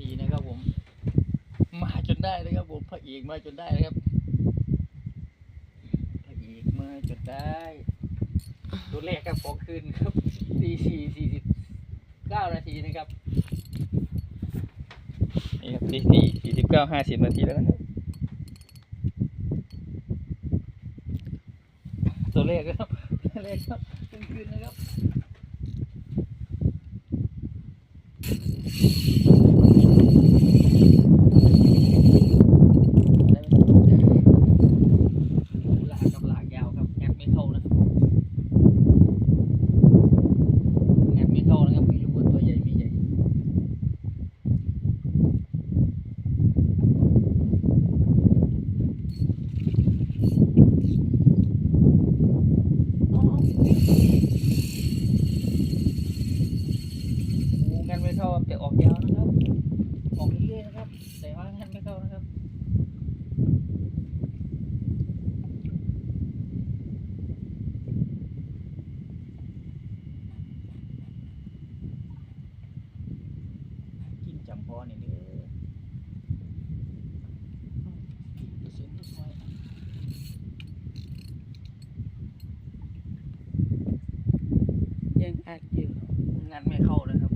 ทีนะครับผม มาจนได้นะครับผมพระเอกมาจนได้นะครับพระเอกมาจนได้ตัวแรกครับของคืนครับตีสี่สี่สิบเก้านาทีนะครับนี่ครับตีสี่สี่สิบเก้าห้าสิบนาทีแล้วนะครับตัวเลขครับตัวเลขครับกลางคืนนะครับลากกับลากยาวครับแงบไม่เข้านะครับแงบไม่เข้านะครับไม่รู้ว่าตัวใหญ่ไม่ใหญ่งูงันไม่เข้าครับแต่ออกยาวนะครับ ออกเรื่อยๆนะครับ แต่ว่างันไม่เข้านะครับ กินจำพ อนี่เด้อเสียงทุกหน่อยยังอัดอยู่งานไม่เข้าเลยครับ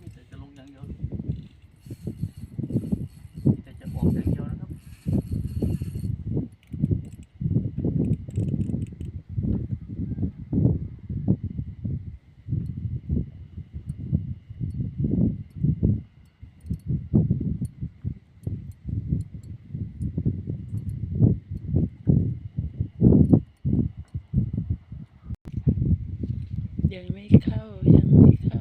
มีแต่จะลงอย่างเดียวมีแต่จะบอกอย่างเดียวนะครับ ยังไม่เข้ายังไม่เข้า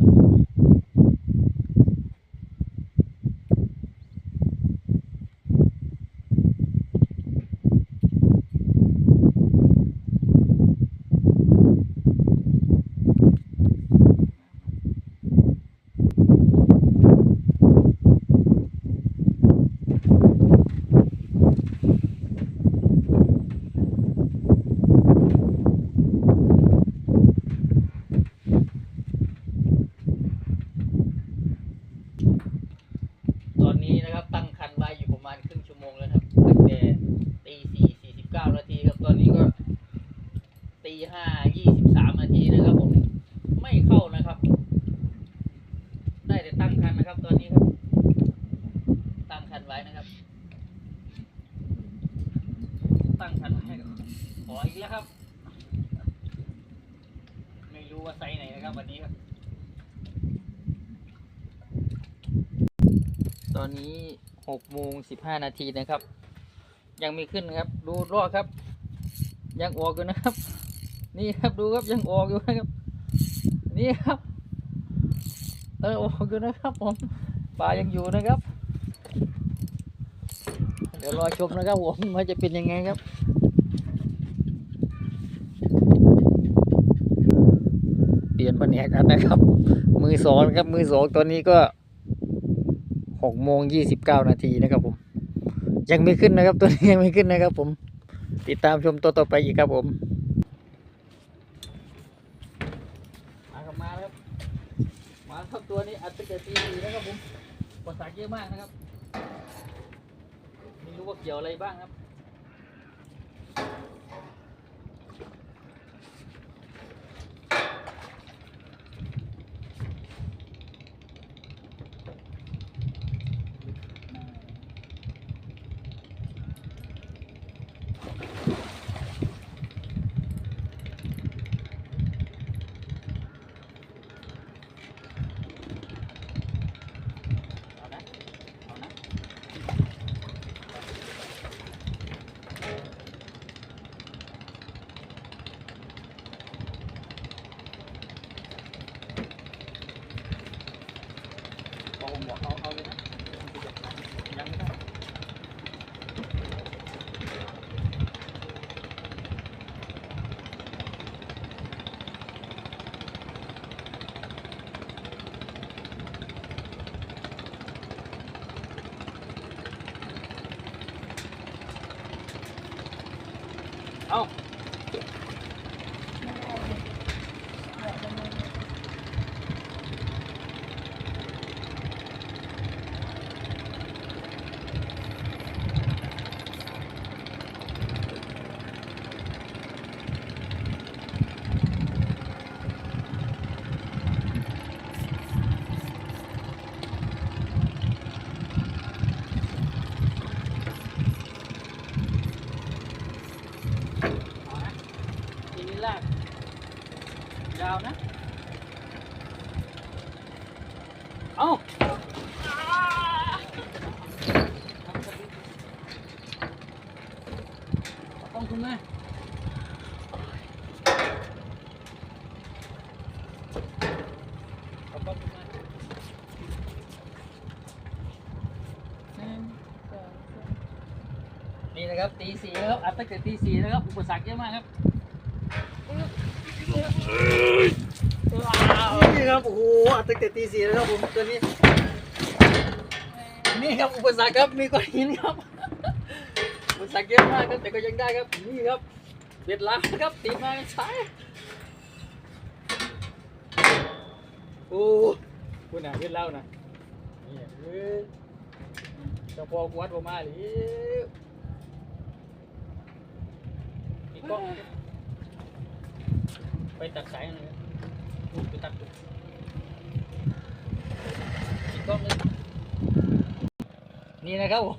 ตอนนี้นะครับตั้งคันไว้อยู่ประมาณครึ่งชั่วโมงแล้วครับตั้งแต่ตีสี่สี่สิบเก้านาทีครับ ตอนนี้ก็ตีห้ายี่สิบสามนาทีนะครับผม ไม่เข้านะครับ ได้แต่ตั้งคั นะครับ ตอนนี้ครับตั้งคันไว้นะครับ ตั้งคันไว้ขออีกแล้วครับ ไม่รู้ว่าไซส์ไหนนะครับ วันนี้ครับ ตอนนี้หกโมงสิบห้านาทีนะครับ ยังไม่ขึ้นครับ ดูรอดครับ ยังออกอยู่นะครับ นี่ครับดูครับยังออกอยู่นะครับ นี่ครับ เออออกอยู่นะครับผมปลายังอยู่นะครับ เดี๋ยวรอชมนะครับผมว่าจะเป็นยังไงครับเปลี่ยนแผนกกันนะครับ มือสองนครับ มือสองตอนนี้ก็หกโมงยี่สิบเก้านาทีนะครับผม ยังไม่ขึ้นนะครับตัวนี้ยังไม่ขึ้นนะครับผม ติดตามชมตัวต่อไปอีกครับผมมาครับมาแล้วครับ มาครับตัวนี้อัดตั้งแต่ตีนะครับผมกดสากเยอะมากนะครับ ไม่รู้ว่าเกี่ยวอะไรบ้างครับ เอาเอานะทีนี้ลากยาวนะ เอาต้องคุณไหมเอาต้องคุณไหมหนึ่งสองสามนี่นะครับตีสี่นะครับอัดตั้งแต่ตีสี่นะครับ อุปสรรคเยอะมากครับ นี่ครับโอ้โหอัดตั้งแต่ตีสี่แล้วครับผมตัวนี้ นี่ครับอุปสรรคครับมีก้อนหินครับอุปสรรคเยอะมากครับแต่ก็ยังได้ครับนี่ครับเบ็ดล้างครับตีมาซ้โอ้คุณน่ะเบ็ดเล่านะนี่เอ้ยเจะพอกวัดผมมาหรือมีกล้องไปตัดสายหน่อย ครับนู่นไปตัดดูมีกล้องเลยนี่นะครับผม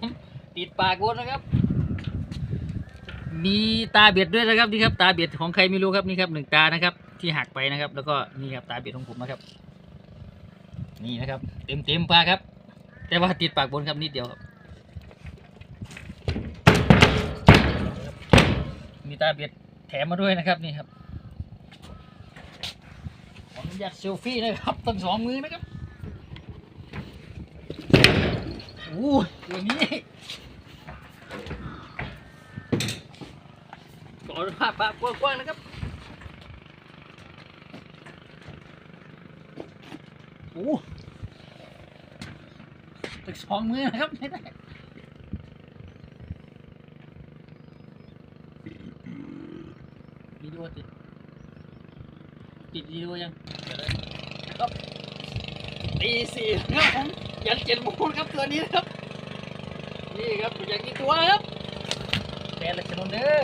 ติดปากวนนะครับ มีตาเบ็ดด้วยนะครับนี่ครับ ตาเบ็ดของใครไม่รู้ครับนี่ครับหนึ่งตานะครับ ที่หักไปนะครับ แล้วก็นี่ครับตาเบ็ดของผมนะครับ นี่นะครับ เต็มเต็มปลาครับ แต่ว่าติดปากบนครับนิดเดียวครับมีตาเบ็ดแถมมาด้วยนะครับนี่ครับ ออนุญาตเซลฟี่นะครับตั้งสองมือนะครับโอ้ตัวนี้ขอภาพปากกว้างๆนะครับโอ้ตึกสองมือนะครับไม่ได้วิดีโอติด ติดวิดีโอยังครับตีสี่ครับผมยันเจ็ดโมงครับตัวนี้นะครับ นี่ครับอยากกินตัวครับแปดละชนเด้อ